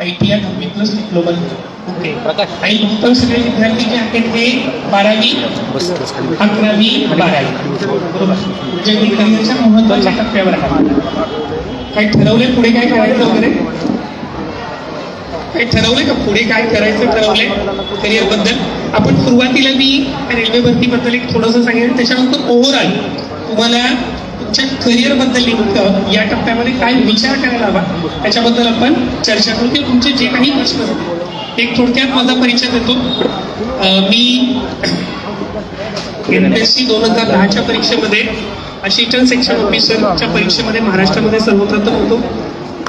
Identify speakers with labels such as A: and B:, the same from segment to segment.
A: I T I दहावी plus diploma
B: okay. Prakash.
A: आणि उत्तर सगळे विद्यार्थी जे आहेत ते बारावी अकरावी बारावी. बरोबर. म्हणजे मी करिअरच्या महत्त्वाच्या टप्प्यावर आहे. काही ठरवले पुढे काय करायचं वगैरे? काही ठरवलंय का पुढे काय करायचं ठरवलंय? करिअरबद्दल? आपण सुरुवातीला मी रेल्वे भरतीबद्दल एक थोडंसं सांगेन. त्याच्यानंतर ओव्हरऑल तुम्हाला तुमच्या करिअरबद्दल नेमकं या टप्प्यामध्ये काय विचार करायला हवा त्याच्याबद्दल आपण चर्चा करू की तुमचे जे काही प्रश्न एक थोडक्यात माझा परिचय देतो. मी एम पी एस सी दोन हजार दहाच्या परीक्षेमध्ये असिस्टंट सेक्शन ऑफिसरच्या परीक्षेमध्ये महाराष्ट्रामध्ये सर्वप्रथम होतो.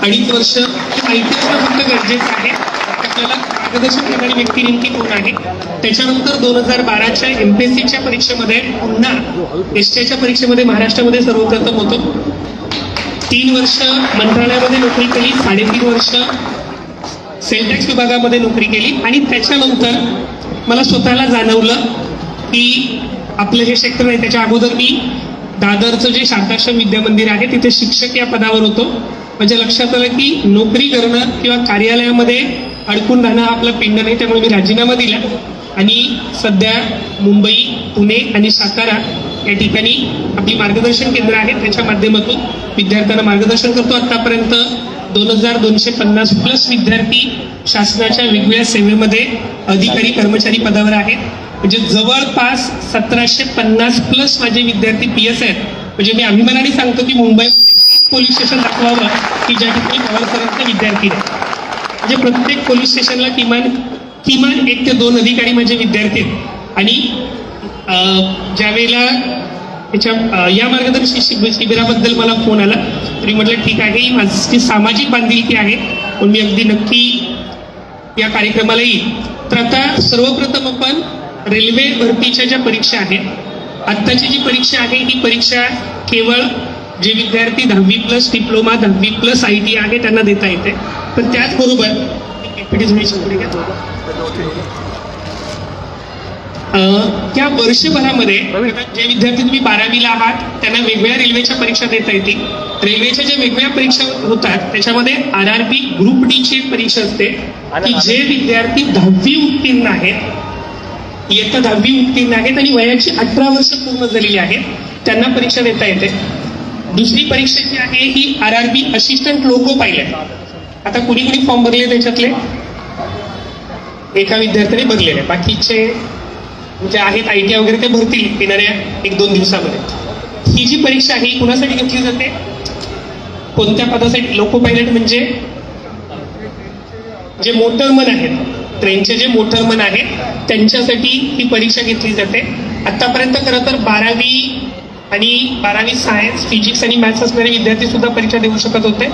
A: अडीच वर्ष माहिती असणं फक्त गरजेचं आहे. आपल्याला मार्गदर्शन करणारी व्यक्ती नेमकी कोण आहे? त्याच्यानंतर दोन हजार बाराच्या एम पी एस सीच्या परीक्षेमध्ये पुन्हा एसटीच्या परीक्षेमध्ये महाराष्ट्रामध्ये सर्वप्रथम होतो. तीन वर्ष मंत्रालयामध्ये नोकरी केली साडेतीन वर्ष सेलटॅक्स विभागामध्ये नोकरी केली आणि त्याच्यानंतर मला स्वतःला जाणवलं की आपलं जे क्षेत्र आहे त्याच्या अगोदर मी दादरचं जे शांताश्रम विद्यामंदिर आहे तिथे शिक्षक या पदावर होतो. म्हणजे लक्षात आलं की नोकरी करणं किंवा कार्यालयामध्ये अडकून राहणं आपलं आपला पिंड नाही त्यामुळे मी राजीनामा दिला. आणि सध्या मुंबई पुणे आणि सातारा या ठिकाणी आपली मार्गदर्शन केंद्र आहेत. त्याच्या माध्यमातून विद्यार्थ्यांना मार्गदर्शन करतो. आतापर्यंत दोन हजार दोनशे पन्नास प्लस विद्यार्थी शासनाच्या वेगवेगळ्या सेवेमध्ये अधिकारी कर्मचारी पदावर आहेत. म्हणजे जवळपास सतराशे पन्नास प्लस माझे विद्यार्थी पी एस आहेत. म्हणजे मी अभिमानाने सांगतो की मुंबई पोलीस स्टेशन दाखवावं की ज्या ठिकाणी पवार विद्यार्थी आहेत. म्हणजे प्रत्येक पोलीस स्टेशनला किमान किमान एक ते दोन अधिकारी माझे विद्यार्थी आहेत. आणि ज्यावेळेला त्याच्या या मार्गदर्शन शिबिराबद्दल मला फोन आला तरी म्हटलं ठीक आहे ही माझी सामाजिक बांधिलकी आहे पण मी अगदी नक्की या कार्यक्रमाला येईल. तर आता सर्वप्रथम आपण रेल्वे भरतीच्या ज्या परीक्षा आहेत आत्ताची जी परीक्षा आहे ही परीक्षा केवळ जे विद्यार्थी दहावी प्लस डिप्लोमा दहावी प्लस आय टी आहे त्यांना देता येते. पण त्याचबरोबर त्या वर्षभरामध्ये जे विद्यार्थी तुम्ही बारावीला आहात. त्यांना वेगवेगळ्या रेल्वेच्या परीक्षा देता येतील. रेल्वेच्या ज्या वेगवेगळ्या परीक्षा होतात त्याच्यामध्ये R R B group D ची एक परीक्षा असते. की जे विद्यार्थी दहावी उत्तीर्ण आहेत इयत्ता दहावी उत्तीर्ण आहेत आणि वयाची अठरा वर्ष पूर्ण झालेली आहेत त्यांना परीक्षा देता येते. दुसरी परीक्षा जी आहे ही R R B assistant loco pilot आता कुणी कुणी फॉर्म भरले त्याच्यातले? एका विद्यार्थ्याने भरलेले. बाकीचे जे आहेत आय टी वगैरे ते भरतील येणाऱ्या एक दोन दिवसामध्ये. ही जी परीक्षा आहे ही कुणासाठी घेतली जाते? कोणत्या पदासाठी? लोको पायलट म्हणजे जे मोटरमन आहेत ट्रेनचे जे मोटरमन आहेत त्यांच्यासाठी ही परीक्षा घेतली जाते. आतापर्यंत खरं तर बारावी आणि बारावी सायन्स फिजिक्स आणि मॅथ्स असणारे विद्यार्थी सुद्धा परीक्षा देऊ शकत होते.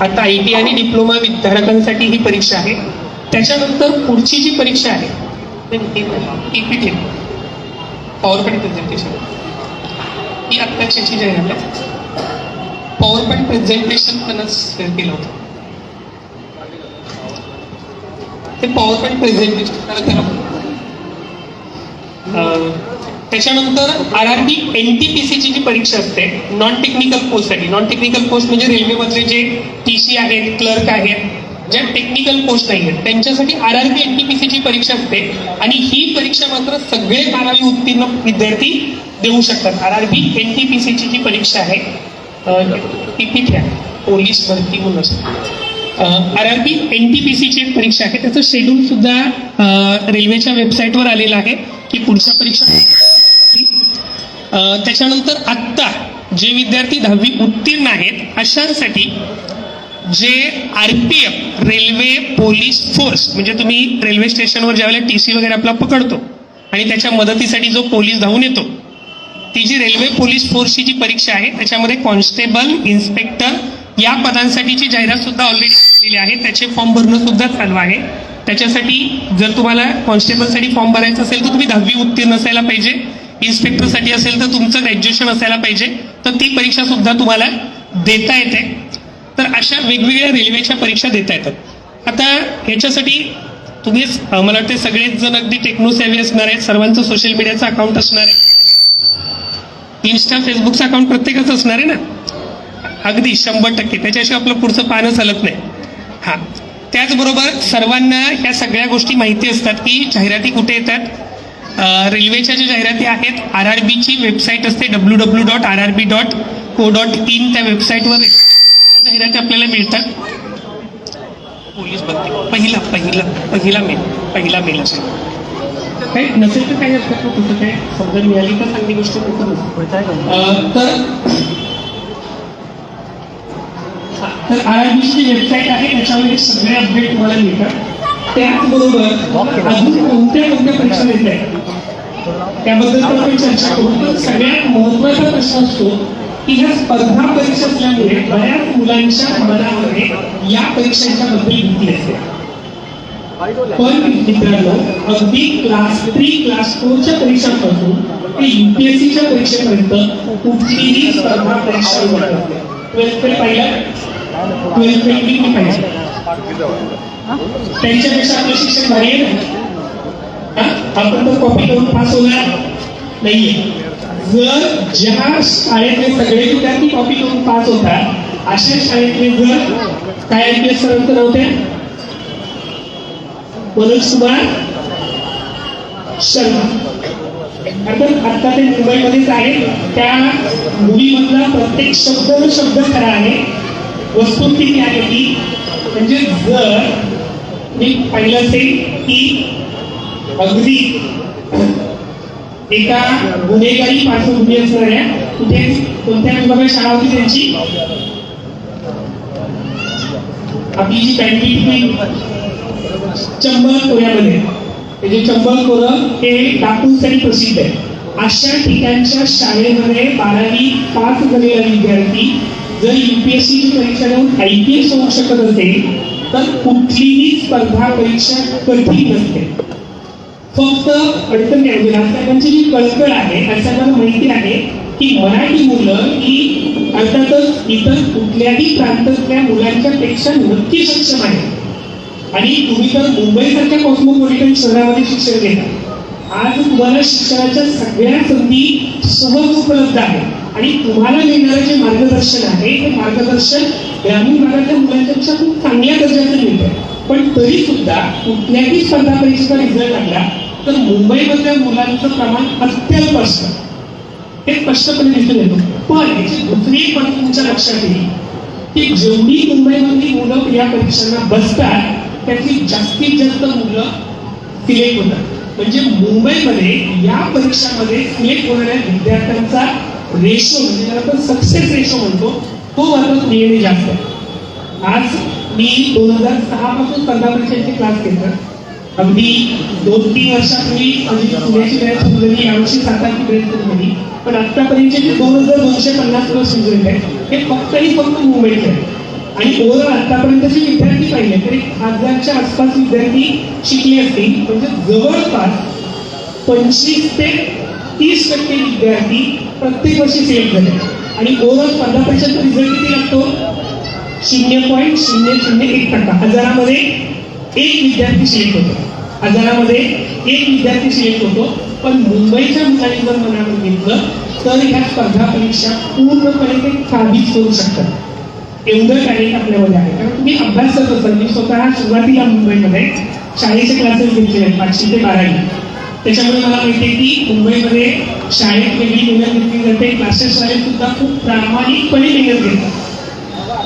A: आता आय टी आणि डिप्लोमा विद्यार्थ्यांसाठी ही परीक्षा आहे. त्याच्यानंतर पुढची जी परीक्षा आहे पॉवर पॉईंट प्रेझेंटेशन ही आत्ताची याची आहे पॉवर पॉईंट प्रेझेंटेशन पणच केलं होतं. ते पॉवर पॉईंट प्रेझेंटेशन त्याच्यानंतर R R B N T P सीची जी परीक्षा असते नॉन टेक्निकल पोस्टसाठी नॉन टेक्निकल पोस्ट म्हणजे रेल्वेमधले जे टी सी आहेत क्लर्क आहेत ज्या टेक्निकल पोस्ट नाही आहेत त्यांच्यासाठी R R B N T P सीची परीक्षा असते. आणि ही परीक्षा मात्र सगळे बारावी उत्तीर्ण विद्यार्थी देऊ शकतात. R R B N T P सीची जी परीक्षा आहे ती पी आहे. पोलीस भरती म्हणून असते. R R B N T P सीची एक परीक्षा आहे. त्याचं शेड्यूल सुद्धा रेल्वेच्या वेबसाईटवर आलेलं आहे की पुढच्या परीक्षा त्याच्यानंतर आत्ता जे विद्यार्थी दहावी उत्तीर्ण आहेत अशांसाठी जे R P F railway police force म्हणजे तुम्ही रेल्वे स्टेशनवर ज्यावेळेला टी सी वगैरे आपला पकडतो आणि त्याच्या मदतीसाठी जो पोलीस धावून येतो ती जी रेल्वे पोलीस फोर्सची जी परीक्षा आहे त्याच्यामध्ये कॉन्स्टेबल इन्स्पेक्टर या पदांसाठीची जाहिरात सुद्धा ऑलरेडी केलेली आहे. त्याचे फॉर्म भरणं सुद्धा चालू आहे. त्याच्यासाठी जर तुम्हाला कॉन्स्टेबलसाठी फॉर्म भरायचा असेल तर तुम्ही दहावी उत्तीर्ण असायला पाहिजे. इन्स्पेक्टरसाठी असेल तर तुमचं ग्रॅज्युएशन असायला पाहिजे तर ती परीक्षा सुद्धा तुम्हाला देता येते. तर अशा वेगवेगळ्या रेल्वेच्या परीक्षा देता येतात. आता ह्याच्यासाठी तुम्हीच मला वाटते सगळेच जण अगदी टेक्नो सेवी असणार आहेत सर्वांचं सोशल मीडियाचं अकाउंट असणार आहे. इन्स्टा फेसबुकचं अकाउंट प्रत्येकाचं असणार आहे ना? अगदी शंभर टक्के. त्याच्याशिवाय आपलं पुढचं पानं चालत नाही. हा. त्याचबरोबर सर्वांना ह्या सगळ्या गोष्टी माहिती असतात की जाहिराती कुठे येतात रेल्वेच्या ज्या जाहिराती आहेत आर आर बीची वेबसाईट असते W W dot R R B dot co dot in त्या वेबसाईटवर जाहिराती आपल्याला मिळतात. पोलीस भरती. पहिला पहिला पहिला मेल पहिला मेल असेल. काही नसेल तर काही हरकत नाही कुठं काय? समजून मिळाली तर चांगली गोष्ट कुठं तर तर आर आर बीची वेबसाईट आहे त्याच्यावर सगळे अपडेट तुम्हाला मिळतात. त्याचबरोबर अजून कोणत्या कोणत्या परीक्षा देत आहेत? त्याबद्दल पण आपण चर्चा करू सगळ्यात महत्त्वाचा प्रश्न असतो की ह्या स्पर्धा परीक्षा असल्यामुळे बऱ्याच मुलांच्या मनामध्ये या परीक्षांच्या बद्दल भीती असते पण मित्रांनो अगदी क्लास थ्री क्लास फोरच्या परीक्षांपासून ते युपीएससीच्या परीक्षेपर्यंत कुठलीही स्पर्धा परीक्षा ट्वेल्थ फेल पाहिलं ट्वेल्थ फेल पाहिजे त्यांच्यापेक्षा आपलं शिक्षण भारी आहे ना? आपण तर कॉपी करून पास होणार नाहीये. जर ज्या शाळेतले सगळे विद्यार्थी कॉपी करून पास होतात अशा शाळेतले जर काय आय पी एस सरांचं नव्हते? मनोज कुमार शर्मा. अर्थात आता ते मुंबईमध्येच आहे त्या मुलीमधला प्रत्येक शब्द शब्द खरा आहे. वस्तुस्थिती आहे की म्हणजे जर मी पाहिलं ते की अगदी एका गुन्हेगारी पार्श्वभूमी असणाऱ्या कुठे कोणत्या विभागात शाळा होती त्यांची? आपली जी बँकिंग चंबळ कोऱ्यामध्ये म्हणजे जे चंबळ कोरं हे डाकूंसाठी प्रसिद्ध आहे. अशा ठिकाणच्या शाळेमध्ये बारावी पास झालेला विद्यार्थी जर युपीएससीची परीक्षा देऊन आय पी एस होऊ शकत असेल तर कुठलीही स्पर्धा परीक्षा कठीण नसते. फक्त अडचण काय म्हणजे जी कळकळ आहे असं माहिती आहे की मराठी मुलं ही अर्थातच इतर कुठल्याही प्रांतातल्या मुलांच्या पेक्षा नक्की सक्षम आहे आणि तुम्ही तर मुंबईसारख्या कॉस्मोपॉलिटन शहरामध्ये शिक्षण घेता. आज तुम्हाला शिक्षणाच्या सगळ्या संधी सहज उपलब्ध आहे आणि तुम्हाला मिळणारं जे मार्गदर्शन आहे ते मार्गदर्शन ग्रामीण भागातल्या मुलांच्या खूप चांगल्या दर्जाचं मिळतं पण तरी सुद्धा कुठल्याही स्पर्धा परीक्षेचा रिझल्ट लागला तर मुंबईमधल्या मुलांचं प्रमाण अत्यल्प असतं. हे स्पष्टपणे दिसून येतो. पण याची दुसरी एक बाजू तुमच्या लक्षात येईल. की जेवढी मुंबईमधली मुलं या परीक्षांना बसतात त्यातली जास्तीत जास्त मुलं सिलेक्ट होतात. म्हणजे मुंबईमध्ये या परीक्षामध्ये सिलेक्ट होणाऱ्या विद्यार्थ्यांचा रेशो म्हणजे आपण सक्सेस रेशो म्हणतो तो मात्र नेहमी जास्त. आहे आज मी दोन हजार सहा पासून स्पर्धा परीक्षांचे क्लास घेतात अगदी दोन तीन वर्षापूर्वी माझी पुण्याची बॅच सुरू झाली यावर्षी सात बॅच सुरू झाली. पण आत्तापर्यंतचे जे दोन हजार दोनशे पन्नास प्लस रिझल्ट आहेत. हे फक्त आणि फक्त मुंबईचे आहे. आणि ओव्हरऑल आतापर्यंतचे विद्यार्थी पाहिले तर एक हजारच्या आसपास विद्यार्थी शिकले असतील. म्हणजे जवळपास पंचवीस ते तीस टक्के विद्यार्थी प्रत्येक वर्षी सिलेक्ट झाले. आणि ओव्हरऑल स्पर्धा परीक्षेचा रिझल्ट किती लागतो? शून्य पॉईंट शून्य शून्य एक टक्का. हजारामध्ये एक विद्यार्थी सिलेक्ट होतो. हजारामध्ये एक विद्यार्थी सिलेक्ट होतो. पण मुंबईच्या मुलांनी जर मनावर घेतलं तर ह्या स्पर्धा परीक्षा पूर्णपणे ते काबीज करू शकतात. एवढं काही आपल्यामध्ये आहे. कारण तुम्ही अभ्यास करत असाल मी स्वतः सुरुवातीला मुंबईमध्ये शाळेचे क्लासेस घेतले आहेत पाचशे ते बारावी. त्याच्यामुळे मला माहिती आहे की मुंबईमध्ये शाळेत वेगळी मेहनत घेतली जाते. क्लासेस शाळेत सुद्धा खूप प्रामाणिकपणे मेहनत घेतात.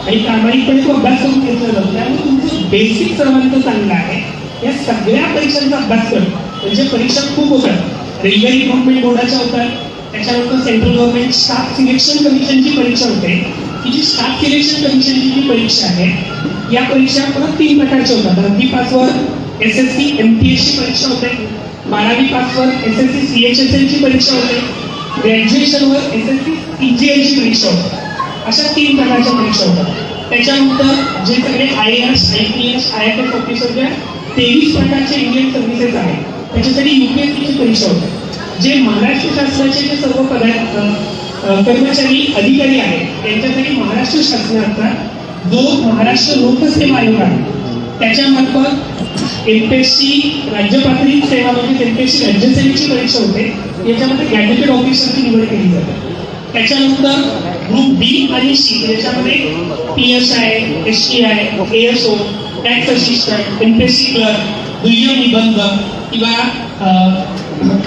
A: आणि प्रामाणिकपणे तो अभ्यास करून घेतला जातो. त्यामुळे तुमचं बेसिक सर्वांचं चांगलं आहे. या सगळ्या परीक्षांचा अभ्यास करतो म्हणजे परीक्षा खूप होतात. रेल्वे रिक्रुटमेंट बोर्डाच्या होतात. त्याच्यानंतर सेंट्रल गव्हर्नमेंट स्टाफ सिलेक्शन कमिशनची परीक्षा होते. की जी स्टाफ सिलेक्शन कमिशनची जी परीक्षा आहे या परीक्षा परत तीन प्रकारच्या होतात. दहावी पासवर S S C M T एसची परीक्षा होते. बारावी पासवर S S C C H S एलची परीक्षा होते. ग्रॅज्युएशनवर S S C P G एलची परीक्षा होते. अशा तीन प्रकारच्या परीक्षा होतात. त्याच्यानंतर जे सगळे I S I P S I F S ऑफिसरच्या तेवीस प्रकारचे इंडियन सर्व्हिसेस आहेत. त्याच्यासाठी युपीएससीची परीक्षा होते. जे महाराष्ट्र शासनाचे जे सर्व पदार्थ कर्मचारी अधिकारी आहेत त्यांच्यासाठी महाराष्ट्र शासनाचा जो महाराष्ट्र लोकसेवा आयोग आहे त्याच्यामार्फत एम पी एस सी राज्य पातळी सेवा म्हणजे एम पी एस सी राज्यसेवेची परीक्षा होते. याच्यामध्ये गॅजेटेड ऑफिसरची निवड केली जाते. त्याच्यानंतर ग्रुप बी आणि सी याच्यामध्ये P S I S T I A S O tax assistant MPSC clerk दुय्यम निबंध किंवा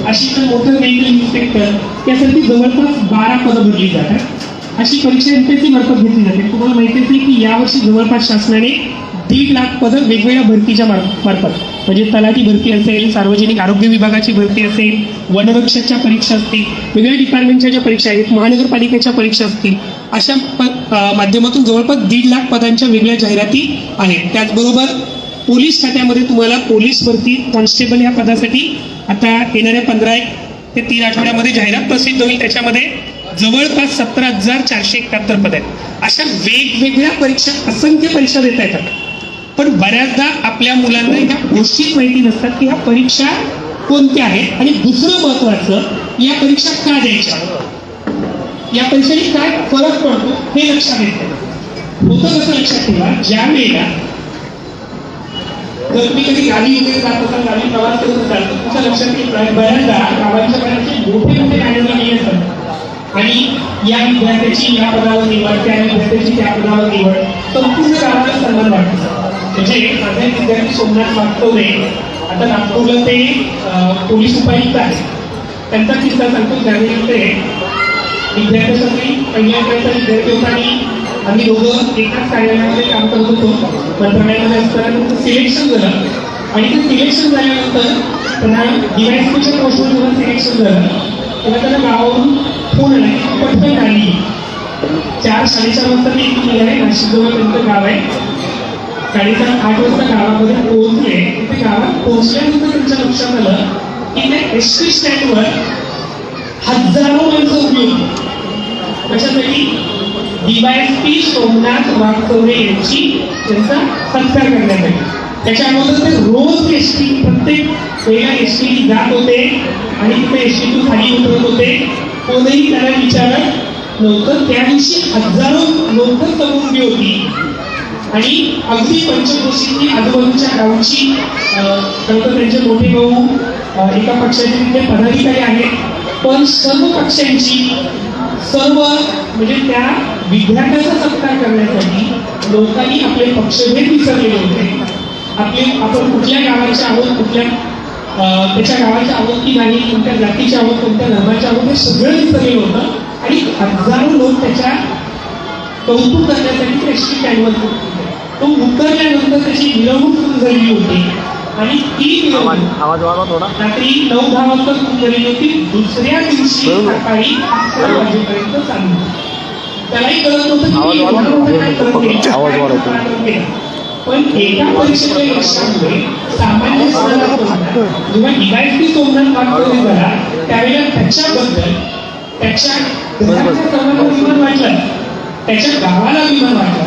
A: असिस्टंट मोटर व्हेकल इन्स्पेक्टर यासाठी जवळपास बारा पदं भरली जातात. अशी परीक्षा एमपीएससी मार्फत घेतली जाते. तुम्हाला माहिती असेल की यावर्षी जवळपास शासनाने दीड लाख पदं वेगवेगळ्या भरतीच्या मार- मार्फत. म्हणजे तलाठी भरती असेल सार्वजनिक आरोग्य विभागाची भरती असेल वनरक्षकच्या परीक्षा असतील वेगवेगळ्या डिपार्टमेंटच्या ज्या परीक्षा आहेत महानगरपालिकेच्या परीक्षा असतील अशा प- माध्यमातून जवळपास दीड लाख पदांच्या वेगळ्या जाहिराती आहेत. त्याचबरोबर पोलीस खात्यामध्ये तुम्हाला पोलीस भरती कॉन्स्टेबल या पदासाठी आता येणाऱ्या पंधरा एक ते तीन आठवड्यामध्ये जाहिरात प्रसिद्ध होईल. त्याच्यामध्ये जवळपास सतरा हजार चारशे एकाहत्तर पद आहेत. अशा वेगवेगळ्या परीक्षा असंख्य परीक्षा देता येतात. पण बऱ्याचदा आपल्या मुलांना ह्या गोष्टीच माहिती नसतात की ह्या परीक्षा कोणत्या आहेत आणि दुसरं महत्वाचं या परीक्षा का द्यायच्या? या परीक्षेने काय फरक पडतो हे लक्षात येतं. होतं कसं लक्षात ठेवा ज्या वेळेला जर तुम्ही कधी गाडी वगैरे जात असाल गाडी प्रवास करत असाल तुमच्या लक्षात येईल बऱ्या- बऱ्याचदा गावांच्या बाहेरचे मोठे मोठे गाडीवर असतात. आणि या विद्यार्थ्याची या पदावर निवड त्या विद्यार्थ्याची त्या पदावर निवड संपूर्ण गावाला सन्मान वाटतो म्हणजे माझे विद्यार्थी सोमनाथ वागतोरे आता नागपूरला ते पोलीस उपायुक्त आहेत. त्यांचा किस्सा सांगतो त्यावेळी ते विद्यार्थ्यासाठी पहिल्या विद्यार्थी होता आणि आम्ही दोघं एकाच कार्यालयामध्ये काम करत होतो. मंत्रालयामध्ये असताना त्यांचं सिलेक्शन झालं. आणि ते सिलेक्शन झाल्यानंतर त्यांना डिवायसपीच्या पोस्टवर जेव्हा सिलेक्शन झालं. तेव्हा त्यांना गावावरून फोन आला पटकन आली. चार साडेचार वाजता ते इथून निघाले नाशिकजवळ त्यांचं गाव आहे. साडेचार आठ वाजता गावामध्ये पोहोचले. ते गावात पोहोचल्यानंतर त्यांच्या लक्षात आलं की त्या एस टी स्टँडवर हजारो माणसं उभी होती. कशासाठी डीवायएसपी सोमनाथ वाघचौरे यांची त्यांचा सत्कार करण्यासाठी त्याच्या अगोदर ते रोज एस टी प्रत्येक वेळेला एस टी जात होते आणि तिथे एस टीतून खाली उतरत होते. कोणीही त्याला विचारत नव्हतं. त्या दिवशी हजारो लोक तरुण उभी होती. आणि अगदी पंचक्रोशीतली आजूबाजूच्या गावची खरं त्यांचे मोठे भाऊ एका पक्षाचे तिथे पदाधिकारी आहेत. पण सर्व पक्षांची सर्व म्हणजे त्या विद्यार्थ्याचा सत्कार करण्यासाठी लोकांनी आपले पक्षभेद विसरलेले होते. आपले आपण कुठल्या गावाचे आहोत कुठल्या त्याच्या गावाचे आहोत की नाही कोणत्या जातीचे आहोत कोणत्या धर्माचे आहोत हे सगळं विसरलेलं होतं. आणि हजारो लोक त्याच्या कौतुक करण्यासाठी ते एसटी तो उतरल्यानंतर त्याची मिरवणूक सुरू झालेली होती. आणि ती
B: आवाज वाढवा थोडा.
A: रात्री नऊ दहा वाजता सुरू झालेली होती. दुसऱ्या दिवशी सकाळी अकरा वाजेपर्यंत चालू होती. त्यालाही कळत नव्हतं की
B: आवाज वाढवतो.
A: पण एका परीक्षेच्या सामान्य जेव्हा झाला त्यावेळेला त्याच्याबद्दल त्याच्या घराच्या सर्वांना अभिमान वाटला त्याच्या गावाला अभिमान वाटला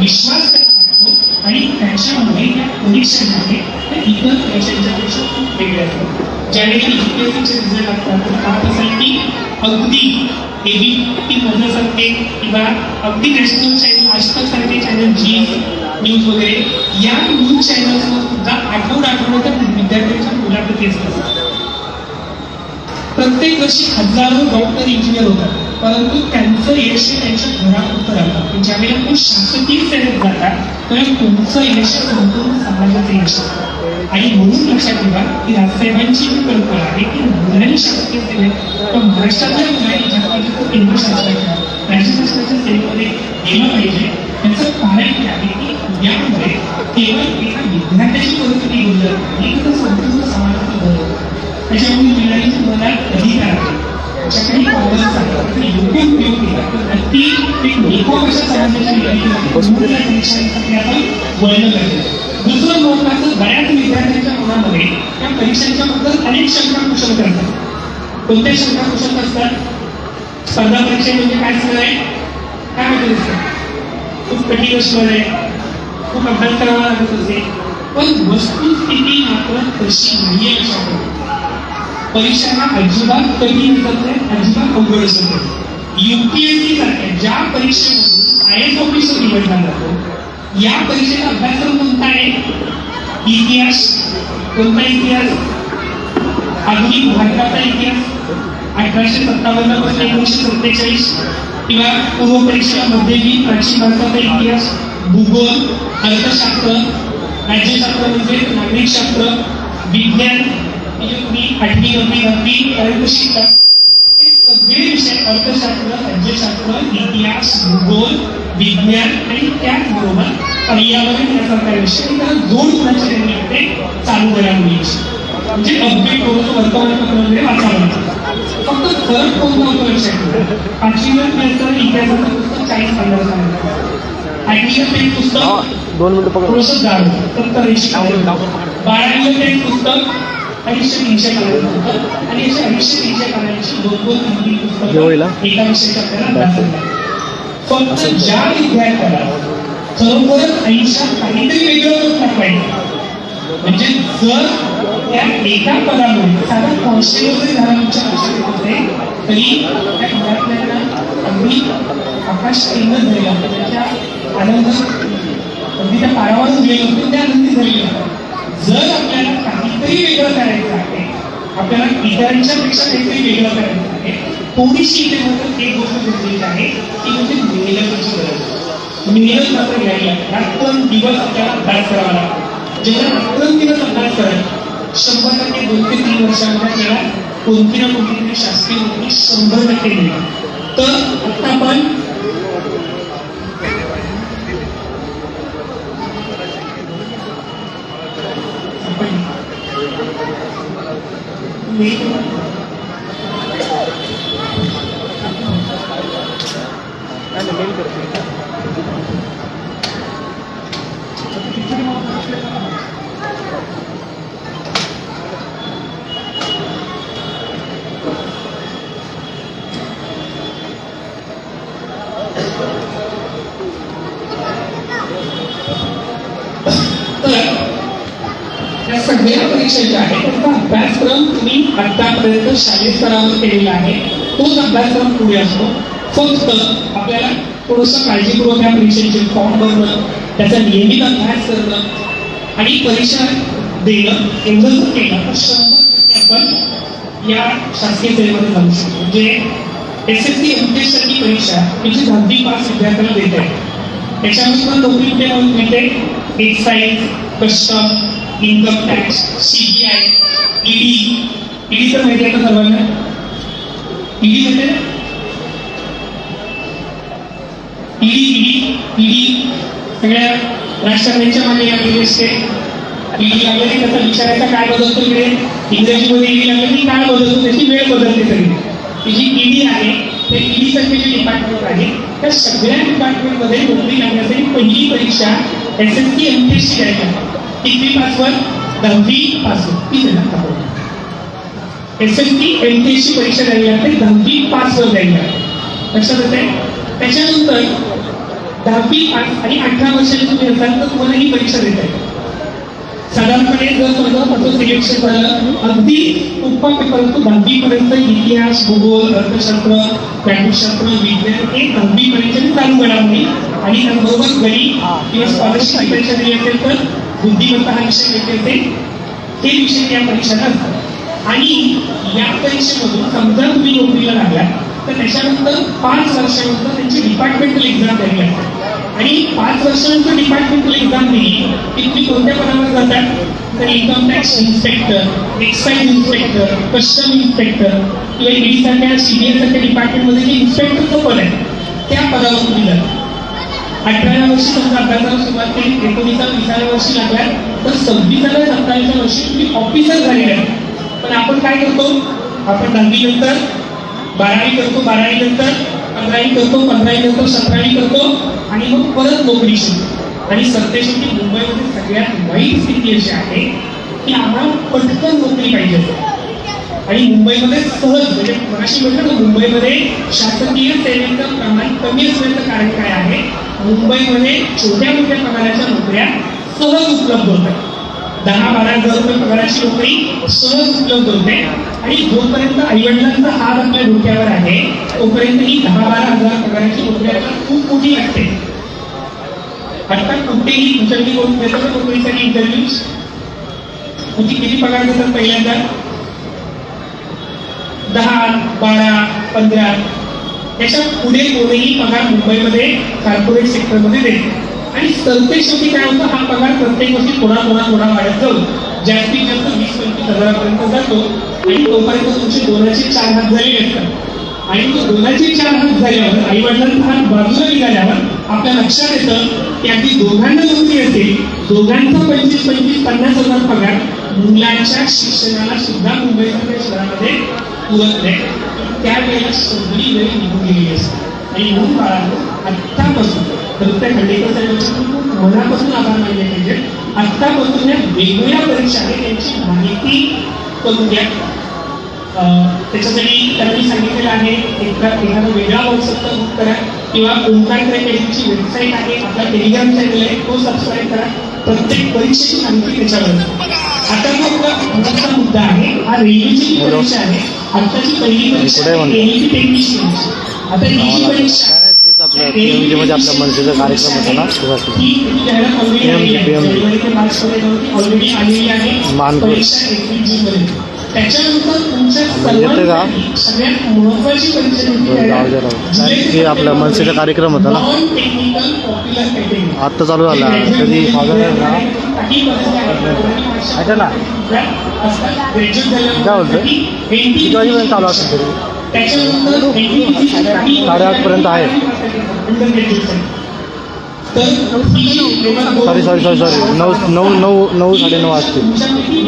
A: विश्वास त्यांना वाटतो आणि त्याच्यामुळे या परीक्षांमध्ये त्या इतर परीक्षांच्या पेक्षा खूप वेगळ्या असतात ज्यावेळी युपीएससीचे रिझल्ट लागतात तर पाहत असाल की अगदी एबीपी मधलं सांगते किंवा अगदी नॅशनल चॅनल आजतक सारखे चॅनल जी न्यूज वगैरे या न्यूज चॅनल्सवर सुद्धा आठवडा आठवडा त्या विद्यार्थ्यांच्या मुलाखती असतात. प्रत्येक वर्षी हजारो डॉक्टर इंजिनियर होतात. परंतु त्यांचं यश त्यांच्या घरापुरतं राहतं. पण ज्यावेळेला तुम्ही शासकीय सेवेत जातात तेव्हा तुमचं यश संपूर्ण समाजाचं यश आणि म्हणून लक्षात ठेवा की राजसाहेबांची जी कल्पना आहे की मुलांनी शासकीय सेवेत तर महाराष्ट्रातल्या मुलांनी जास्तीत जास्त केंद्र शासनाच्या राज्य शासनाच्या सेवेमध्ये गेलं पाहिजे. त्याचं कारण हे आहे की यामुळे केवळ एका विद्यार्थ्याची परिस्थिती बदलत नाही तर संपूर्ण समाजाचं बदलत त्याच्यामुळे मिळाली तुम्हाला अधिकार आहे. त्याच्याकडे powers आहे. त्याचा योग्य उपयोग एक आपण वळलं पाहिजे दुसरं महत्वाचं बऱ्याच विद्यार्थ्यांच्या मनामध्ये त्या परीक्षांच्या बद्दल अनेक शंका कुशल करतात कोणत्या शंका कुशल असतात स्पर्धा परीक्षा म्हणजे काय असणार आहे काय माहिती असतं खूप कठीण असणार आहे खूप अभ्यास करावा लागत असेल पण वस्तुस्थिती मात्र तशी नाहीये लक्षात ठेवा. परीक्षांना अजिबात कमी असत नाही अजिबात अवघड असत नाही. युपीएससी सारख्या ज्या परीक्षेमधून आय एस ऑफिसर निवडला जातो या परीक्षेचा अभ्यासक्रम कोणता आहे? इतिहास. कोणता इतिहास? आधुनिक भारताचा इतिहास. अठराशे सत्तावन्नपासून एकोणीशे सत्तेचाळीस. किंवा पूर्व परीक्षा मध्येही प्राचीन भारताचा इतिहास. भूगोल अर्थशास्त्र राज्यशास्त्र म्हणजे नागरिकशास्त्र विज्ञान म्हणजे तुम्ही आठवी नववी दहावी पर्यंत शिकता हे सगळे विषय अर्थशास्त्र राज्यशास्त्र इतिहास भूगोल विज्ञान आणि त्याचबरोबर पर्यावरण यासारख्या विषय त्याला जोड होण्याचे त्यांनी आपले चालू घडामोडी म्हणजे अपडेट होतं वर्तमानपत्रामध्ये वाचावं लागतं. फक्त फरक कोणता होतो लक्षात ठेवा पाचवीला मिळतं इतिहासाचं पुस्तक चाळीस पानाचं. आठवीला ते पुस्तक
B: दोन मिनिटं
A: थोडंसं सत्तर ऐंशी ते पुस्तक अडीचशे तीनशे होतं आणि अशे अडीचशे तीनशे पानांची दोन दोन तीन पुस्तकं? एका आपल्याला करतात. फक्त ज्या विद्यार्थ्याला खरोखरच आयुष्यात काहीतरी वेगळं दाखवायचं म्हणजे जर त्या एका पदामुळे साधा कॉन्स्टेबल जरी झाला आयुष्यात होते तरी त्या विद्यार्थ्यांना अगदी आकाश केंद्र झालेला त्याच्या आनंद अगदी त्या पारावर गेलो होतो त्या आनंदी झालेले जर आपल्याला काहीतरी वेगळं करायचं आहे, आपल्याला इतरांच्या पेक्षा आहे. मात्र एक गोष्ट गरजेची आहे, ती म्हणजे मेहनतीची गरज. मेहनत मात्र घ्यावी लागते. रात्र दिवस आपल्याला अभ्यास करावा लागतो. जेव्हा रात्र दिवस अभ्यास कराल शंभर टक्के दोन ते तीन वर्षामध्ये आपल्याला कोणती ना कोणती शासकीय नोकरी शंभर टक्के तर आता आपण मी- सगळ्या परीक्षा आहे. त्याचा अभ्यासक्रम तुम्ही आतापर्यंत शालेय स्तरावर केलेला आहे. तोच अभ्यासक्रम पुढे असतो. फक्त आपल्याला थोडंसं काळजीपूर्वक या परीक्षेचे फॉर्म भरणं त्याचा नियमित अभ्यास करणं आणि परीक्षा देणं एवढं जर केलं तर शंभर टक्के आपण या शासकीय सेवेमध्ये जाऊ शकतो. म्हणजे एस एस सी एम सारखी परीक्षा तिची दहावी पास विद्यार्थ्यांना देत आहे त्याच्यामध्ये पण नोकरी कुठे मिळते? Excise custom income tax CBI ED ED तर माहिती आहे का सर्वांना? ईडी म्हणजे? ईडी ईडी ईडी सगळ्या राष्ट्रपतींच्या मागे लागलेली असते ईडी लागली त्याचा विचारायचा काय बदलतो इकडे? इंग्रजीमध्ये ईडी लागली की काय बदलतो? त्याची वेळ बदलते सगळी ती जी ईडी आहे ते ईडी सारखे जे डिपार्टमेंट आहे त्या सगळ्या डिपार्टमेंटमध्ये नोकरी लागण्यासाठी पहिली परीक्षा S S C M P S C द्यायची आहे. कितवी पासवर दहावी पासवर ती देणार S S C M P S ची परीक्षा द्यावी लागते दहावी पासवर द्यावी लागते. लक्षात येते त्याच्यानंतर दहावी पास आणि अठरा वर्षाचे तुम्ही असाल तर तुम्हाला ही परीक्षा देता येते साधारणपणे जर समजा माझं सिलेक्शन झालं अगदी सोपा पेपर असतो इतिहास भूगोल अर्थशास्त्र प्राणीशास्त्र विज्ञान हे दहावीपर्यंत चालू घडामोडी आणि त्याबरोबर गणित किंवा स्कॉलरशिप परीक्षा दिली असेल तर बुद्धिमत्ता हा विषय घेतले ते हे विषय या परीक्षा असतात. आणि या परीक्षेमधून समजा तुम्ही नोकरीला लागला तर त्याच्यानंतर पाच वर्षानंतर त्यांची डिपार्टमेंटल एक्झाम द्यावी लागते. आणि पाच वर्षानंतर डिपार्टमेंटल एक्झाम दिली की तुम्ही कोणत्या पदावर जातात तर income tax inspector excise inspector custom inspector किंवा ईडी सारख्या सीबीआय सारख्या डिपार्टमेंटमध्ये जे इन्स्पेक्टरचं पद आहे त्या पदावर तुम्ही जाता. अठराव्या वर्षी समजा अभ्यासाला सुरुवात केली. एकोणीसा विसाव्या वर्षी लागल्या. तर सव्वीसाव्या सत्तावीसव्या वर्षी तुम्ही ऑफिसर झालेले आहे. पण आपण काय करतो? आपण दहावी नंतर बारावी करतो बारावी नंतर पंधरावी करतो पंधरावी नंतर सतरावी करतो. आणि मग परत नोकरी शिकतो आणि सत्तेशेवटी मुंबईमध्ये सगळ्यात वाईट स्थिती अशी आहे की आम्हाला पटकन नोकरी पाहिजे असते. आणि मुंबईमध्ये सहज म्हणजे मगाशी म्हटलं ना मुंबईमध्ये शासकीय सेवेचं प्रमाण कमी असण्याचं कारण काय आहे? मुंबईमध्ये छोट्या मोठ्या पगाराच्या नोकऱ्या सहज उपलब्ध होतात दहा बारा हजार रुपये पगाराची नोकरी सहज उपलब्ध होते आणि जोपर्यंत आईवडिलांचा हात आपल्या डोक्यावर आहे तोपर्यंत ही दहा बारा हजार पगाराची नोकरी आता खूप मोठी वाटते. आता कुठेही तुमच्याकडे कोण देतं नोकरीसाठी इंटरव्ह्यूज तुमची किती पगार देतात पहिल्यांदा? दहा बारा पंधरा. याच्यापुढे कोणीही पगार मुंबईमध्ये कॉर्पोरेट सेक्टरमध्ये देते आणि सरते शेवटी काय होतं? हा पगार प्रत्येक वर्षी थोडा थोडा थोडा वाढत जाऊन जास्तीत जास्त वीस पंचवीस हजारापर्यंत जातो. आणि तोपर्यंत तुमचे दोनाचे चार हात झालेले असतात आणि तो दोनाचे चार हात झाल्यावर आई वडिलांचा हात बाजूला निघाल्यावर आपल्या लक्षात येतं की अगदी दोघांना नोकरी असेल दोघांचा पंचवीस पंचवीस पन्नास हजार पगार मुलांच्या शिक्षणाला सुद्धा मुंबई शहरामध्ये पुरत नाही त्यावेळेला सगळी वेळ निघून गेलेली असते. आणि म्हणून बाळांनो आत्तापासून प्रत्येक खंडेकर साहेबांचे मनापासून आभार मानले पाहिजे. आत्तापासून या वेगवेगळ्या परीक्षा आहेत त्यांची माहिती करून घ्या त्याच्यासाठी त्यांनी सांगितलेलं आहे एका एखादा वेगळा व्हॉट्सअपचा बुक करा. किंवा ओंकार अकॅडमीची वेबसाईट आहे आपला टेलिग्राम चॅनल आहे तो सबस्क्राईब करा. प्रत्येक परीक्षेची माहिती त्याच्यावर आता महत्त्वाचा मुद्दा आहे हा रेल्वेची परीक्षा आहे आताची पहिली परीक्षा
B: कुठे म्हणतो?
A: रेल्वे टेक्निशियनची आता ही परीक्षा
B: काय नाही, तेच आपलं PMG मध्ये आपल्या मनसेचा कार्यक्रम होता ना. मानपूर.
A: त्याच्यानंतर तुमच्या
B: म्हणजे
A: सगळ्यात महत्वाची परीक्षा म्हणजे
B: आपला मनसेचा कार्यक्रम होता ना. आत्ता चालू झाला. कधी साधारण ना. काय बोलतोय?
A: काही
B: किती वाजेपर्यंत चालू असेल तरी?
A: काही
B: साडेआठपर्यंत आहे. Sorry sorry sorry. सॉरी नऊ नऊ नऊ नऊ साडेनऊ वाजतील.
A: तुमच्यापैकी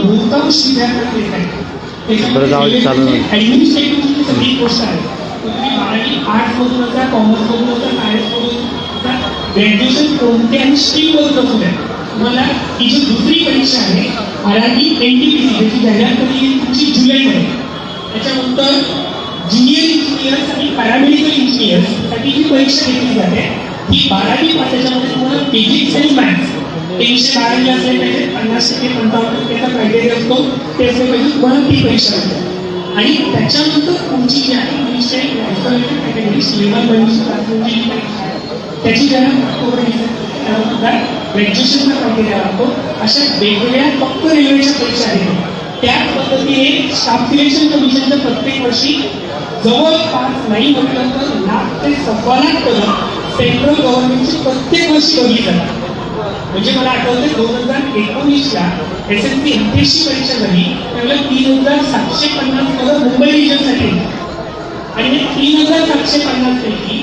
A: बहुतांश विद्यार्थी येत आहेत.
B: बरं, जाऊ दे, चालू आहे.
A: ऍडमिनिस्ट्रेटिव्हची सगळी गोष्ट आहे तुम्ही बारावी आर्ट्स मधून असा कॉमर्स मधून असा सायन्स मधून ग्रॅज्युएशन कोणत्याही स्ट्रीम मधून असू द्या तुम्हाला ही जी दुसरी परीक्षा आहे R R B N T P C त्याची जाहिरात कधी येईल तुमची जुलैमध्ये त्याच्यानंतर ज्युनियर इंजिनियर्स आणि पॅरामेडिकल इंजिनियर्ससाठी जी परीक्षा घेतली जाते ही बारावी पास त्याच्यामध्ये तुम्हाला फिजिक्स आणि मॅथ्स तीनशे बारावी असले पाहिजे पन्नास टक्के पंचावन्न टक्केचा क्रायटेरिया असतो ते असले पाहिजे तुम्हाला ती परीक्षा होते आणि त्याच्यानंतर तुमची जी आहे तीनशे कॅटेगरी सिलेबस बनवू शकता तुमची त्याची त्याची ज्याला ग्रॅज्युएशनचा क्रायटेरिया लागतो. अशा वेगवेगळ्या फक्त रेल्वेच्या परीक्षा आहेत. त्याच पद्धतीने स्टाफ सिलेक्शन कमिशनचं प्रत्येक वर्षी जवळपास नाही म्हटलं तर लाख ते सव्वा लाख पदं सेंट्रल गव्हर्नमेंटची प्रत्येक वर्षी भरली जातात म्हणजे मला आठवतं दोन हजार एकोणीसला एस एस पी अठ्ठ्याऐंशी परीक्षा झाली त्यामुळे तीन हजार सातशे पन्नास पदं मुंबई रिजनसाठी आणि हे तीन हजार सातशे पन्नास पैकी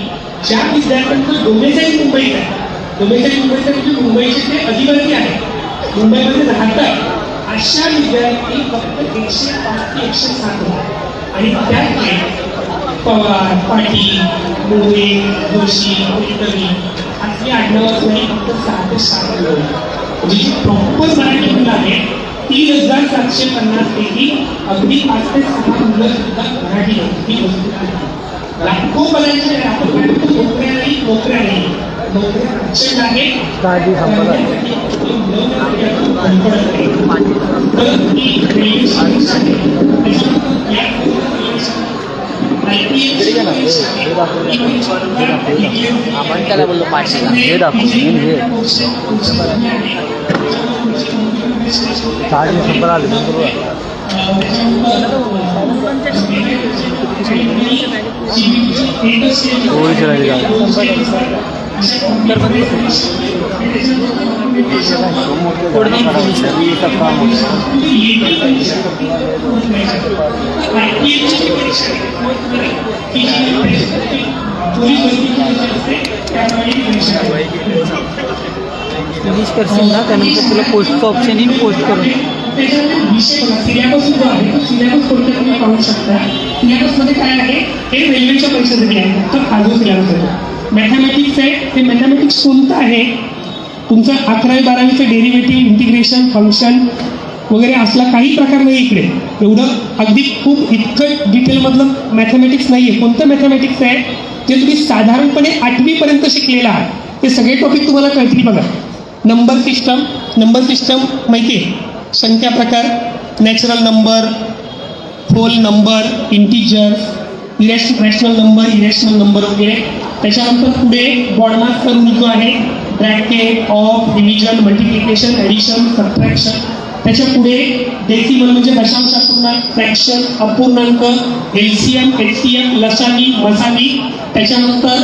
A: ज्या विद्यार्थ्यांचं डोमेसाईल मुंबईत आहे. डोमेसाईल मुंबईचं म्हणजे मुंबईचे जे अधिवासी आहेत मुंबईमध्ये राहतात. अशा विद्यार्थी फक्त एकशे पाच ते एकशे सात आणि त्यात पवार पाटील मोरे जोशी कुलकर्णी असली आडनावं नाही फक्त सहा ते सात म्हणजे जी प्रॉपर मराठी मुलं आहेत तीन हज़ार सातशे पन्नास पैकी अगदी पाच ते सहा मुलं सुद्धा मराठी ही वस्तू लाखो पदांचे आपण काय नोकऱ्या नाही नोकऱ्या नाही। नोकऱ्या
B: संपत आहे.
A: तर ही।
C: आपण त्याला बोललो पाचशेला.
B: हे दाखव, हे. काळजी संपत आली बरोबर थोडीशी राहिली
C: फिनिश करशील ना त्यानंतर तुला पोस्टचं ऑप्शन येईल पोस्ट करून
A: त्याच्यामध्ये विषय बघा सिलेबस जो आहे तो सिलेबस कोणते तुम्ही पाहू शकता सिलेबस मध्ये काय आहे? हे हा ते तुमचं अकरावी बारावीचं डेरिव्हेटिव्ह इंटिग्रेशन फंक्शन वगैरे असला काही प्रकार नाही इकडे. एवढं अगदी खूप इतकं डिटेलमधलं मॅथमॅटिक्स नाही आहे कोणतं मॅथमॅटिक्स आहे? जे तुम्ही साधारणपणे आठवीपर्यंत शिकलेलं आहात. ते सगळे टॉपिक तुम्हाला कळतील बघा. नंबर सिस्टम नंबर सिस्टम माहिती आहे संख्या प्रकार natural number whole number integer rational number irrational number वगैरे. त्याच्यानंतर पुढे बॉडमार्क करून जो आहे bracket of division multiplication addition subtraction त्याच्या पुढे डेसिमल म्हणजे दशांश अपूर्णांक फ्रॅक्शन अपूर्णांक एलसीएम एचसीएम लसानी मसानी. त्याच्यानंतर